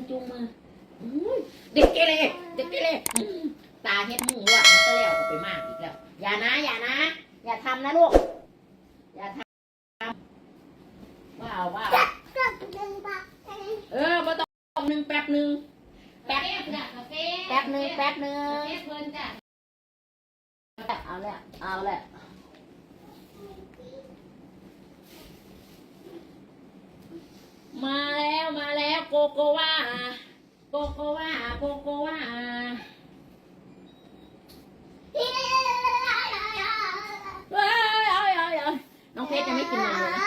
อจุงมืออุ้ยเด็กเกเรเด็กเกเรอืมตาเฮ็ดมือว่ามันก็แล้วก็ไปมากอีกแล้ว อย่านะ อย่านะ อย่าทำนะลูก อย่าทำว้าวว้าวเออมาต้องหนึ่งแป๊บหนึ่งแป๊บจ้ะกาแฟแป๊บหนึ่งแป๊บหนึ่กางแฟเพิ่นจ้ะเอาละเอาละมาแล้วมาแล้ว โกโกวาโกโกวาโกโกวาเอ้ยเอ้ยเอ้ยเอ้ยน้องเพชรจะไม่กินนมเลยนะ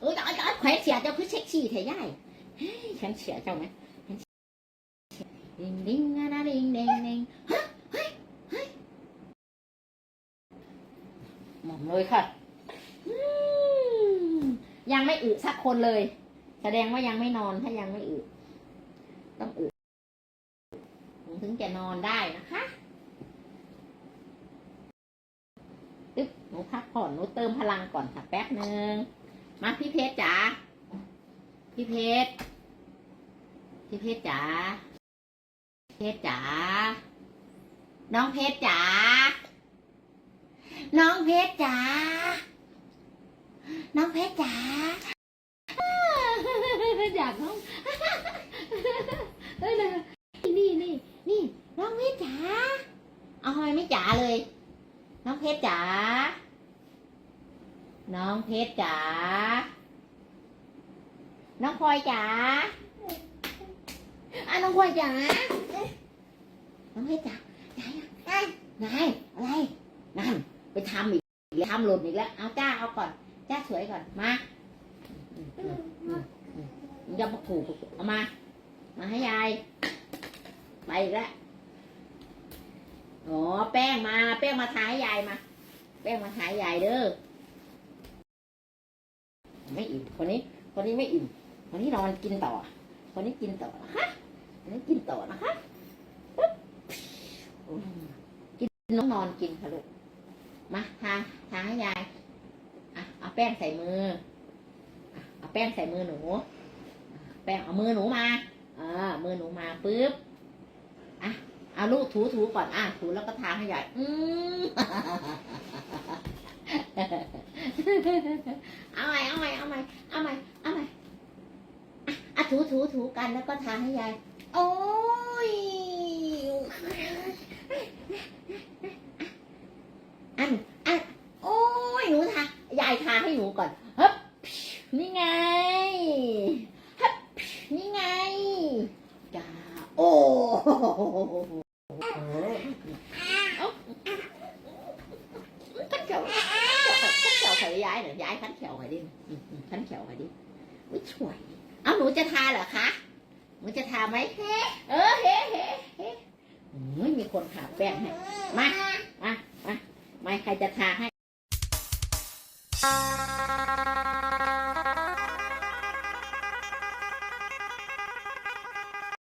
เอ้ยเอ้ยเอ้ยแขวนเสียเจ้าคือเซ็กซี่แท้ย่ายเฮ้ยฉันเสียเจ้าไหมฉันเสียดิงดิงอะนะดิงดิงดิงฮะเฮ้ยเฮ้ยหมอมเลยค่ะ ยังไม่อึสักคนเลย แสดงว่ายังไม่นอนถ้ายังไม่อึต้องอึถึงจะนอนได้นะคะตึ๊บหนูพักผ่อนหนูเติมพลังก่อนค่ะแป๊บหนึ่งมาพี่เพชรจ๋าพี่เพชรพี่เพชรจ๋าเพชรจ๋าน้องเพชรจ๋าน้องเพชรจ๋าน้องเพชรจ๋า อยากน้อง เอ้ยนะนี่นี่นี่น้องเพชร จ๋า เอาทำไมไม่จ๋าเลย น้องเพชรจ๋า น้องเพชรจ๋า น้องพลอยจ๋าอะน้องพลอยจ๋า น้องเพชรจ๋าจ๋าอะนายอะไรนั่นไปทำอีกแล้วทำหล่นอีกแล้ว เอาจ้าเอาก่อน จ้าสวยก่อน มาย่ามาผูกเอามา มาให้ยาย ไปอีกแล้ว อ๋อ แป้งมา แป้งมาทาให้ยายมา แป้งมาทาให้ยายเด้อ ไม่อิ่ม คนนี้ คนนี้ไม่อิ่ม คนนี้นอนกินต่อ คนนี้กินต่อนะคะคนนี้กินต่อนะคะปึ๊บกินน้องนอนกินค่ะลูก มาทาทาให้ยายอะเอาแป้งใส่มือเอาแป้งใส่มือหนู แป้งเอามือหนูมา เออ มือหนูมาปุ๊บ เอาลูกถูถูก่อนอะถูแล้วก็ทาให้ใหญ่ อืมเอาใหม่เอาใหม่เอาใหม่เอาใหม่เอาใหม่อะถูถูถูกันแล้วก็ทาให้ยายโอ้ยอันอะโอ้ยหนูทายายทาให้หนูก่อนฮึบนี่ไงฮับนี่ไงจ้าโอ้ขันเขียวขันเขียวใส่ย้ายหน่อยย้ายขันเขียวไป ดิขันเขียวไปดิไม่ช่วย เอาหนูจะทาเหรอคะ หนูจะทาไหมเออเฮ้เฮ้เฮ้ม่มีคนทาแป้งให้มามามามาใครจะทาให้